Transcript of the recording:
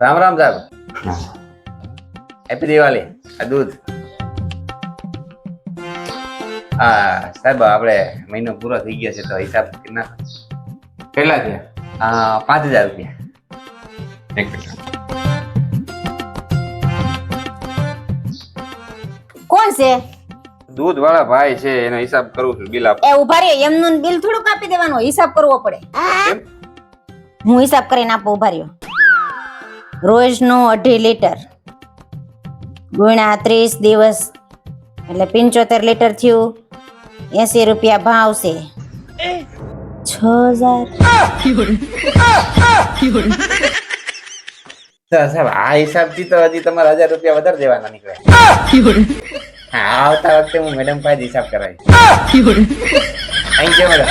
રામ રામ સાહેબ. હેપી દિવાળી. આ દૂધ. હા સાહેબ આપણે મહિનો પૂરો થઈ ગયો છે તો હિસાબ કેટલા કેટલા છે આ પાંચ હજાર રૂપિયા. એક મિનિટ. કોણ છે? દૂધ વાળા ભાઈ છે એનો હિસાબ કરું છું બિલ આપ. એ ઊભા રે એમનું બિલ થોડું કાપી દેવાનો હિસાબ કરવો પડે. હું હિસાબ કરીને આપો ઊભા રહ્યો. રોજનું અઢી લીટર. ગુણ્યા ત્રીસ દિવસ એટલે પંચોતેર લીટર થયું. એસી રૂપિયા ભાવ છે. છ હજાર. સાહેબ આ હિસાબથી તો હજી તમારે હજાર રૂપિયા વધારે દેવાના નીકળે. હા આવતા વખતે હું મેડમ પાસે હિસાબ કરાવીશ. Thank you madam